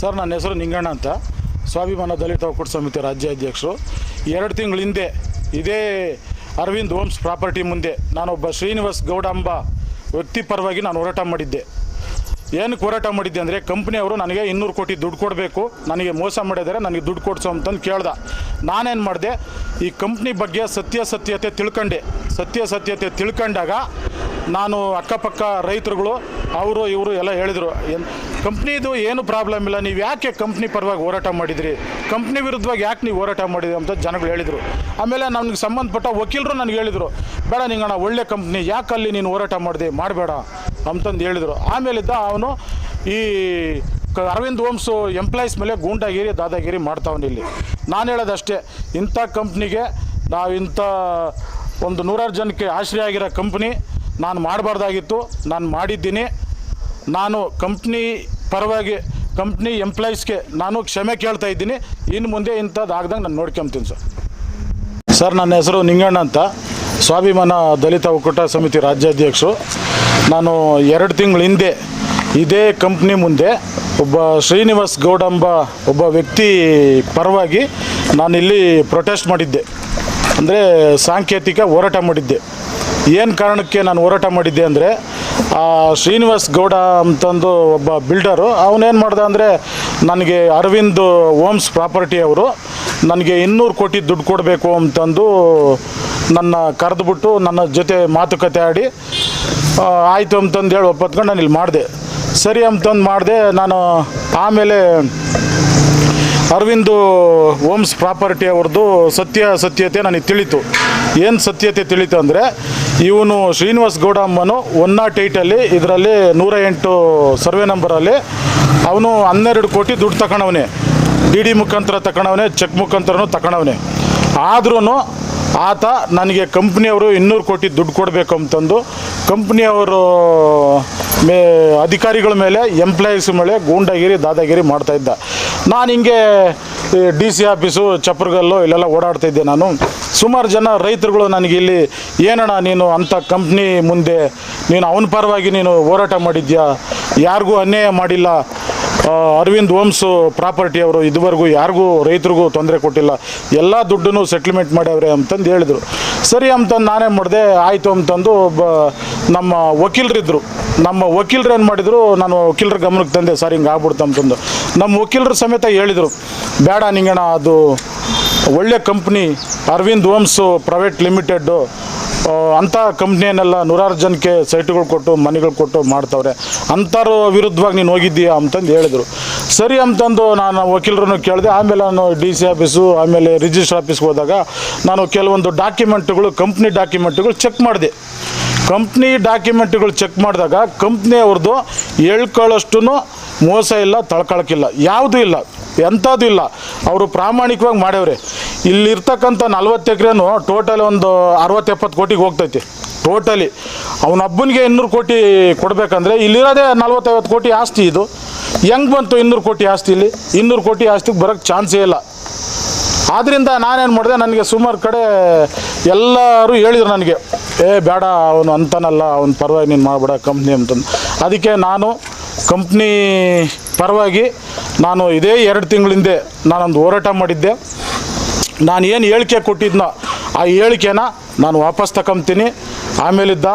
Sir, ನನ್ನ ಹೆಸರು ನಿಂಗಣ್ಣ ಅಂತ. ಸ್ವಾಭಿಮಾನ ದಲಿತ ಒಕ್ಕೂಟ ಸಮಿತಿ ರಾಜ್ಯಾಧ್ಯಕ್ಷರು. ಎರಡು ತಿಂಗಳ ಹಿಂದೆ ಇದೇ ಅರವಿಂದ್ ಹೋಮ್ಸ್ ಪ್ರಾಪರ್ಟಿ ಮುಂದೆ ನಾನೊಬ್ಬ ಶ್ರೀನಿವಾಸ್ ಗೌಡ ಎಂಬ ವ್ಯಕ್ತಿ ಪರವಾಗಿ ನಾನು ಹೋರಾಟ ಮಾಡಿದ್ದೆ. ಏನಕ್ಕೆ ಹೋರಾಟ ಮಾಡಿದ್ದೆ ಅಂದರೆ ಕಂಪ್ನಿಯವರು ನನಗೆ ಇನ್ನೂರು ಕೋಟಿ ದುಡ್ಡು ಕೊಡಬೇಕು, ನನಗೆ ಮೋಸ ಮಾಡಿದರೆ ನನಗೆ ದುಡ್ಡು ಕೊಡಿಸು ಅಂತಂದು ಕೇಳ್ದ. ನಾನೇನು ಮಾಡಿದೆ, ಈ ಕಂಪ್ನಿ ಬಗ್ಗೆ ಸತ್ಯಾಸತ್ಯತೆ ತಿಳ್ಕೊಂಡೆ. ಸತ್ಯಾಸತ್ಯತೆ ತಿಳ್ಕೊಂಡಾಗ ನಾನು ಅಕ್ಕಪಕ್ಕ ರೈತರುಗಳು, ಅವರು, ಇವರು ಎಲ್ಲ ಹೇಳಿದರು, ಏನು ಕಂಪ್ನಿದು ಏನು ಪ್ರಾಬ್ಲಮ್ ಇಲ್ಲ, ನೀವು ಯಾಕೆ ಕಂಪ್ನಿ ಪರವಾಗಿ ಹೋರಾಟ ಮಾಡಿದ್ರಿ? ಕಂಪ್ನಿ ವಿರುದ್ಧವಾಗಿ ಯಾಕೆ ನೀವು ಹೋರಾಟ ಮಾಡಿದ್ರಿ ಅಂತ ಜನಗಳು ಹೇಳಿದರು. ಆಮೇಲೆ ನನಗೆ ಸಂಬಂಧಪಟ್ಟ ವಕೀಲರು ನನಗೆ ಹೇಳಿದರು, ಬೇಡ ನಿಂಗಣ್ಣ, ಒಳ್ಳೆ ಕಂಪ್ನಿ ಯಾಕೆ ಅಲ್ಲಿ ನೀನು ಹೋರಾಟ ಮಾಡಿದೆ? ಮಾಡಬೇಡ. ಅಂತಂದು ಹೇಳಿದರು. ಆಮೇಲಿದ್ದ ಅವನು ಈ ಅರವಿಂದ್ ಓಮ್ಸು ಎಂಪ್ಲಾಯೀಸ್ ಮೇಲೆ ಗೂಂಡಾಗಿರಿ, ದಾದಾಗಿರಿ ಮಾಡ್ತಾವನು ಇಲ್ಲಿ. ನಾನು ಹೇಳೋದಷ್ಟೇ, ಇಂಥ ಕಂಪ್ನಿಗೆ ನಾವು ಇಂಥ ಒಂದು ನೂರಾರು ಜನಕ್ಕೆ ಆಶ್ರಯ ಆಗಿರೋ ಕಂಪ್ನಿ ನಾನು ಮಾಡಬಾರ್ದಾಗಿತ್ತು, ನಾನು ಮಾಡಿದ್ದೀನಿ. ನಾನು ಕಂಪ್ನಿ ಪರವಾಗಿ ಕಂಪ್ನಿ ಎಂಪ್ಲಾಯೀಸ್ಗೆ ನಾನು ಕ್ಷಮೆ ಕೇಳ್ತಾ ಇದ್ದೀನಿ. ಇನ್ನು ಮುಂದೆ ಇಂಥದ್ದು ಆಗ್ದಂಗೆ ನಾನು ನೋಡ್ಕೊಂತೀನಿ ಸರ್. ಸರ್, ನನ್ನ ಹೆಸರು ನಿಂಗಣ್ಣ ಅಂತ. ಸ್ವಾಭಿಮಾನ ದಲಿತ ಒಕ್ಕೂಟ ಸಮಿತಿ ರಾಜ್ಯಾಧ್ಯಕ್ಷರು. ನಾನು ಎರಡು ತಿಂಗಳ ಹಿಂದೆ, ಇದೇ ಕಂಪ್ನಿ ಮುಂದೆ ಒಬ್ಬ ಶ್ರೀನಿವಾಸ್ ಗೌಡ ಎಂಬ ಒಬ್ಬ ವ್ಯಕ್ತಿ ಪರವಾಗಿ ನಾನಿಲ್ಲಿ ಪ್ರೊಟೆಸ್ಟ್ ಮಾಡಿದ್ದೆ. ಅಂದರೆ ಸಾಂಕೇತಿಕ ಹೋರಾಟ ಮಾಡಿದ್ದೆ. ಏನು ಕಾರಣಕ್ಕೆ ನಾನು ಹೋರಾಟ ಮಾಡಿದ್ದೆ ಅಂದರೆ ಶ್ರೀನಿವಾಸ್ ಗೌಡ ಅಂತಂದು ಒಬ್ಬ ಬಿಲ್ಡರು ಅವನೇನು ಮಾಡ್ದ ಅಂದರೆ, ನನಗೆ ಅರವಿಂದ್ ಓಮ್ಸ್ ಪ್ರಾಪರ್ಟಿ ಅವರು, ನನಗೆ ಇನ್ನೂರು ಕೋಟಿ ದುಡ್ಡು ಕೊಡಬೇಕು ಅಂತಂದು ನನ್ನ ಕರೆದುಬಿಟ್ಟು ನನ್ನ ಜೊತೆ ಮಾತುಕತೆ ಆಡಿ ಆಯಿತು ಅಂತಂದು ಹೇಳಿ ಒಪ್ಪತ್ಕೊಂಡು ನಾನು ಇಲ್ಲಿ ಮಾಡಿದೆ. ಸರಿ ಅಂತಂದು ಮಾಡಿದೆ, ನಾನು ಆಮೇಲೆ ಅರವಿಂದ್ ಓಮ್ಸ್ ಪ್ರಾಪರ್ಟಿ ಅವ್ರದ್ದು ಸತ್ಯ ಸತ್ಯತೆ ನನಗೆ ತಿಳಿತು. ಏನು ಸತ್ಯತೆ ತಿಳಿತು ಅಂದರೆ ಇವನು ಶ್ರೀನಿವಾಸ್ ಗೌಡ ಅಮ್ಮನು ಒನ್ ನಾಟ್ ಏಯ್ಟಲ್ಲಿ ಇದರಲ್ಲಿ ನೂರ ಎಂಟು ಸರ್ವೆ ನಂಬರಲ್ಲಿ. ಅವನು ಹನ್ನೆರಡು ಕೋಟಿ ದುಡ್ಡು ತಗೊಂಡವನೆ ಡಿ ಡಿ ಮುಖಾಂತರ ತಗೊಂಡವನೆ ಚೆಕ್ ಮುಖಾಂತರನೂ ತಗೊಂಡವನೆ ಆದ್ರೂ ಆತ ನನಗೆ ಕಂಪ್ನಿಯವರು ಇನ್ನೂರು ಕೋಟಿ ದುಡ್ಡು ಕೊಡಬೇಕು ಅಂತಂದು, ಕಂಪ್ನಿಯವರು ಮೇ, ಅಧಿಕಾರಿಗಳ ಮೇಲೆ ಎಂಪ್ಲಾಯೀಸ್ ಮೇಲೆ ಗೂಂಡಾಗಿರಿ, ದಾದಾಗಿರಿ ಮಾಡ್ತಾಯಿದ್ದ ನಾನು ಹಿಂಗೆ ಡಿ ಸಿ ಆಫೀಸು ಚಪ್ರಗಲ್ಲು ಇಲ್ಲೆಲ್ಲ ಓಡಾಡ್ತಿದ್ದೆ ನಾನು. ಸುಮಾರು ಜನ ರೈತರುಗಳು ನನಗೆ ಇಲ್ಲಿ, ಏನಣ್ಣ ನೀನು ಅಂಥ ಕಂಪ್ನಿ ಮುಂದೆ? ನೀನು ಅವನ ಪರವಾಗಿ ನೀನು ಹೋರಾಟ ಮಾಡಿದ್ಯಾ? ಯಾರಿಗೂ ಅನ್ಯಾಯ ಮಾಡಿಲ್ಲ? ಅರವಿಂದ್ ಓಮ್ಸ್ ಪ್ರಾಪರ್ಟಿ ಅವರು ಇದುವರೆಗೂ ಯಾರಿಗೂ ರೈತರಿಗೂ ತೊಂದರೆ ಕೊಟ್ಟಿಲ್ಲ. ಎಲ್ಲ ದುಡ್ಡನ್ನು ಸೆಟ್ಲ್ಮೆಂಟ್ ಮಾಡ್ಯಾವ್ರೆ ಅಂತಂದು ಹೇಳಿದರು. ಸರಿ ಅಂತಂದು ನಾನೇ ಮಾಡಿದೆ, ಆಯಿತು ಅಂತಂದು ಒಬ್ಬ ನಮ್ಮ ವಕೀಲರಿದ್ದರು ನಮ್ಮ ವಕೀಲರು ಏನು ಮಾಡಿದರು, ನಾನು ವಕೀಲರ ಗಮನಕ್ಕೆ ತಂದೆ, ಸರ್ ಹಿಂಗೆ ಆಗ್ಬಿಡ್ತು ಅಂತಂದು. ನಮ್ಮ ವಕೀಲರು ಸಮೇತ ಹೇಳಿದರು ಬೇಡ ನಿಂಗಣ ಅದು ಒಳ್ಳೆ company, Aravind homes private limited ಅಂಥ ಕಂಪ್ನಿಯನ್ನೆಲ್ಲ ನೂರಾರು ಜನಕ್ಕೆ ಸೈಟ್ಗಳು ಕೊಟ್ಟು, ಮನೆಗಳು ಕೊಟ್ಟು ಮಾಡ್ತವ್ರೆ. ಅಂಥವ್ರ ವಿರುದ್ಧವಾಗಿ ನೀನು ಹೋಗಿದ್ದೀಯಾ ಅಂತಂದು ಹೇಳಿದರು. ಸರಿ ಅಂತಂದು ನಾನು ವಕೀಲರನ್ನು ಕೇಳಿದೆ, ಆಮೇಲೆ ನಾನು ಡಿ ಸಿ ಆಫೀಸು, ಆಮೇಲೆ ರಿಜಿಸ್ಟ್ರ್ ಆಫೀಸ್ಗೆ ಹೋದಾಗ ನಾನು ಕೆಲವೊಂದು ಡಾಕ್ಯುಮೆಂಟ್ಗಳು, ಕಂಪ್ನಿ ಡಾಕ್ಯುಮೆಂಟ್ಗಳು ಚೆಕ್ ಮಾಡಿದೆ. ಕಂಪ್ನಿ ಡಾಕ್ಯುಮೆಂಟ್ಗಳು ಚೆಕ್ ಮಾಡಿದಾಗ ಕಂಪ್ನಿ ಅವ್ರದ್ದು ಹೇಳ್ಕೊಳ್ಳೋಷ್ಟು ಮೋಸ ಇಲ್ಲ ತಳ್ಕೊಳಕ್ಕಿಲ್ಲ ಯಾವುದೂ ಇಲ್ಲ, ಎಂಥದ್ದು ಇಲ್ಲ. ಅವರು ಪ್ರಾಮಾಣಿಕವಾಗಿ ಮಾಡ್ಯವ್ರೆ. ಇಲ್ಲಿರ್ತಕ್ಕಂಥ ನಲ್ವತ್ತು ಎಕರೆನು ಟೋಟಲ್ ಒಂದು ಅರವತ್ತು ಎಪ್ಪತ್ತು ಕೋಟಿಗೆ ಹೋಗ್ತೈತಿ. ಟೋಟಲಿ. ಅವನೊಬ್ಬನಿಗೆ ಇನ್ನೂರು ಕೋಟಿ ಕೊಡಬೇಕಂದ್ರೆ ಇಲ್ಲಿರೋದೇ ನಲ್ವತ್ತೈವತ್ತು ಕೋಟಿ ಆಸ್ತಿ ಇದು. ಹೆಂಗೆ ಬಂತು ಇನ್ನೂರು ಕೋಟಿ ಆಸ್ತಿ ಇಲ್ಲಿ? ಇನ್ನೂರು ಕೋಟಿ ಆಸ್ತಿಗೆ ಬರೋಕ್ಕೆ ಚಾನ್ಸೇ ಇಲ್ಲ. ಆದ್ದರಿಂದ ನಾನೇನು ಮಾಡಿದೆ, ನನಗೆ ಸುಮಾರು ಕಡೆ ಎಲ್ಲರೂ ಹೇಳಿದ್ರು ನನಗೆ, ಏ ಬೇಡ ಅವನು ಅಂತಾನಲ್ಲ, ಅವನ ಪರವಾಗಿ ನೀನು ಮಾಡಬೇಡ ಕಂಪ್ನಿ ಅಂತಂದು. ಅದಕ್ಕೆ ನಾನು ಕಂಪ್ನಿ ಪರವಾಗಿ ನಾನು ಇದೇ ಎರಡು ತಿಂಗಳಿಂದೆ ನಾನೊಂದು ಹೋರಾಟ ಮಾಡಿದ್ದೆ. ನಾನು ಏನು ಹೇಳಿಕೆ ಕೊಟ್ಟಿದ್ನೋ ಆ ಹೇಳಿಕೆನ ನಾನು ವಾಪಸ್ ತಗೊಂತೀನಿ ಆಮೇಲಿದ್ದ